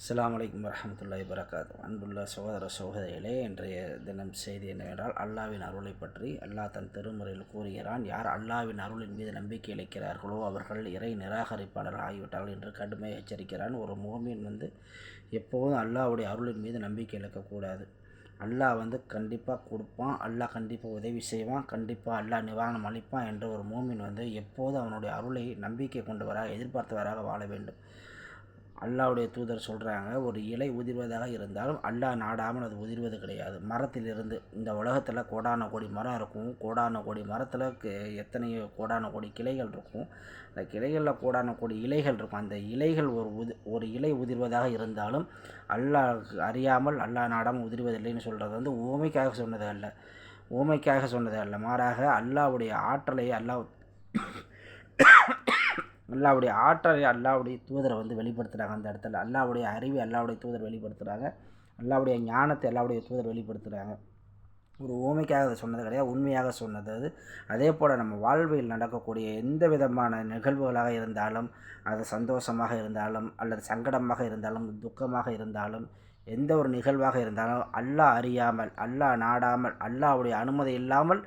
அஸ்லாம் வலைக்கம் வரமத்துல்லாய் வரகாத்து அன்புள்ள சகோதர சகோதரிகளே இன்றைய தினம் செய்தி என்னவென்றால் அல்லாவின் அருளை பற்றி அல்லாஹ் தன் திருமுறையில் கூறுகிறான் யார் அல்லாவின் அருளின் மீது நம்பிக்கை இழைக்கிறார்களோ அவர்கள் இறை நிராகரிப்பாளர்கள் ஆகிவிட்டார்கள் என்று கடுமையாக எச்சரிக்கிறான். ஒரு முகமீன் வந்து எப்போதும் அல்லாஹ்வுடைய அருளின் மீது நம்பிக்கை இழக்கக்கூடாது. அல்லாஹ் வந்து கண்டிப்பாக கொடுப்பான் அல்லாஹ் கண்டிப்பாக உதவி செய்வான் கண்டிப்பாக அல்லாஹ் நிவாரணம் அளிப்பான் என்ற ஒரு மூமின் வந்து எப்போதும் அவனுடைய அருளை நம்பிக்கை கொண்டவராக எதிர்பார்த்தவராக வாழ வேண்டும். அல்லாவுடைய தூதர் சொல்கிறாங்க ஒரு இலை உதிர்வதாக இருந்தாலும் அல்லாஹ் நாடாமல் அது உதிர்வது கிடையாது. மரத்திலிருந்து இந்த உலகத்தில் கோடான கோடி மரம் இருக்கும். கோடான கோடி மரத்தில் எத்தனையோ கோடான கோடி கிளைகள் இருக்கும். அந்த கிளைகளில் கோடான கோடி இலைகள் இருக்கும். அந்த இலைகள் ஒரு உதி ஒரு இலை உதிர்வதாக இருந்தாலும் அல்லாஹ் அறியாமல் அல்லாஹ் நாடாமல் உதிர்வதில்லைன்னு சொல்கிறது வந்து ஊமைக்காக சொன்னது அல்ல. ஊமைக்காக சொன்னது அல்ல. மாறாக அல்லாவுடைய ஆற்றலை அல்லாஹ் அல்லாவுடைய ஆற்றலை அல்லாவுடைய தூதரை வந்து வெளிப்படுத்துகிறாங்க அந்த இடத்துல. அல்லாவுடைய அறிவை அல்லாவுடைய தூதர் வெளிப்படுத்துகிறாங்க அல்லாவுடைய ஞானத்தை அல்லாவுடைய தூதர் வெளிப்படுத்துகிறாங்க ஒரு ஓமைக்காக அதை சொன்னது கிடையாது உண்மையாக சொன்னது அது. அதே போல் நம்ம வாழ்வில் நடக்கக்கூடிய எந்த விதமான நிகழ்வுகளாக இருந்தாலும் அது சந்தோஷமாக இருந்தாலும் அல்லது சங்கடமாக இருந்தாலும் துக்கமாக இருந்தாலும் எந்த ஒரு நிகழ்வாக இருந்தாலும் அல்லாஹ் அறியாமல் அல்லாஹ் நாடாமல் அல்லாவுடைய அனுமதி இல்லாமல்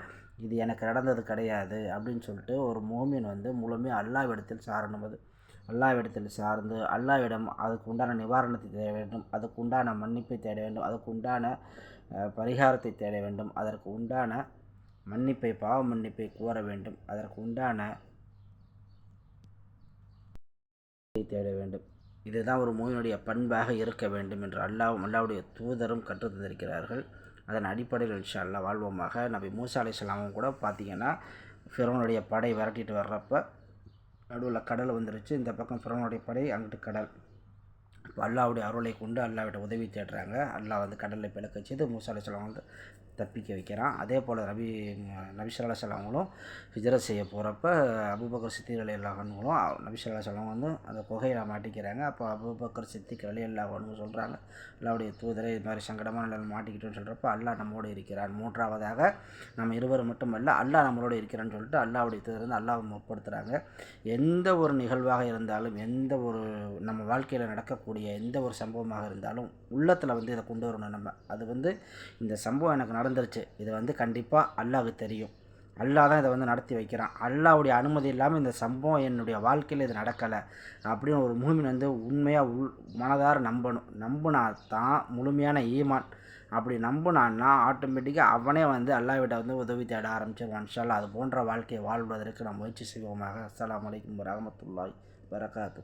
இது எனக்கு நடந்தது கிடையாது அப்படின்னு சொல்லிட்டு ஒரு மோமின் வந்து முழுமையாக அல்லாவிடத்தில் சாரணும் அது. அல்லாவிடத்தில் சார்ந்து அல்லாவிடம் அதுக்கு உண்டான நிவாரணத்தை தேட வேண்டும். அதுக்கு உண்டான மன்னிப்பை தேட வேண்டும். அதுக்கு உண்டான பரிகாரத்தை தேட வேண்டும். அதற்கு உண்டான மன்னிப்பை பாவ மன்னிப்பை கோர வேண்டும். அதற்கு உண்டான தேட வேண்டும். இதுதான் ஒரு மூவினுடைய பண்பாக இருக்க வேண்டும் என்று அல்லாவும் அல்லாவுடைய தூதரும் கற்று தந்திருக்கிறார்கள் அதன் அடிப்படையில் இன்ஷால்லா வாழ்வோமாக நபி மூசா அலிஸ்லாமும் கூட பார்த்தீங்கன்னா ஃபிரோனுடைய படை விரட்டிட்டு வர்றப்ப நடுவில் கடல் வந்துருச்சு. இந்த பக்கம் ஃபிரோனுடைய படை அங்கிட்டு கடல். இப்போ அல்லாவுடைய அருளை கொண்டு அல்லாவிட்ட உதவி தேடுறாங்க. அல்லாஹ் வந்து கடலில் பிளக்க வச்சது மூசா அலிஸ்லாம் வந்து தப்பிக்க வைக்கிறான். அதே போல் நபி நபிசல்லா சலாமங்களும் ஹிஜரத் செய்ய போகிறப்ப அபுபக்கர் சித்திக் அலி அல்லாஹனுங்களும் நபிசல்லா சலாம் வந்து அந்த குகையில் மாட்டிக்கிறாங்க. அப்போ அபுபக்கர் சித்திக் அலி அல்லாஹனுங்க சொல்கிறாங்க அல்லாவுடைய தூதரை இது மாதிரி சங்கடமான நிலையில் மாட்டிக்கிட்டோன்னு சொல்கிறப்ப அல்லாஹ் நம்மளோட இருக்கிறான். மூன்றாவதாக நம்ம இருவர் மட்டுமல்ல அல்லாஹ் நம்மளோடு இருக்கிறான்னு சொல்லிட்டு அல்லாவுடைய தூதர் வந்து அல்லாவை முற்படுத்துகிறாங்க எந்த ஒரு நிகழ்வாக இருந்தாலும் எந்த ஒரு நம்ம வாழ்க்கையில் நடக்கக்கூடிய எந்த ஒரு சம்பவமாக இருந்தாலும் உள்ளத்தில் வந்து இதை கொண்டு வரணும் நம்ம. அது வந்து இந்த சம்பவம் எனக்கு நடந்துருச்சு. இது வந்து கண்டிப்பாக அல்லாவுக்கு தெரியும். அல்லாஹ் தான் இதை வந்து நடத்தி வைக்கிறான். அல்லாவுடைய அனுமதி இல்லாமல் இந்த சம்பவம் என்னுடைய வாழ்க்கையில் இது நடக்கலை. அப்படின்னு ஒரு மூமின் வந்து உண்மையாக உள் மனதார நம்பணும். நம்பினா தான் முழுமையான ஈமான். அப்படி நம்பினான்னா ஆட்டோமேட்டிக்காக அவனே வந்து அல்லாவிட்ட வந்து உதவி தேட ஆரம்பிச்சிருவான். இன்ஷால்லா அது போன்ற வாழ்க்கையை வாழ்வதற்கு நான் முயற்சி செய்வோமாக. அஸ்லாம் வலைக்கம் வரமத்துல்லாய் வரகாத்து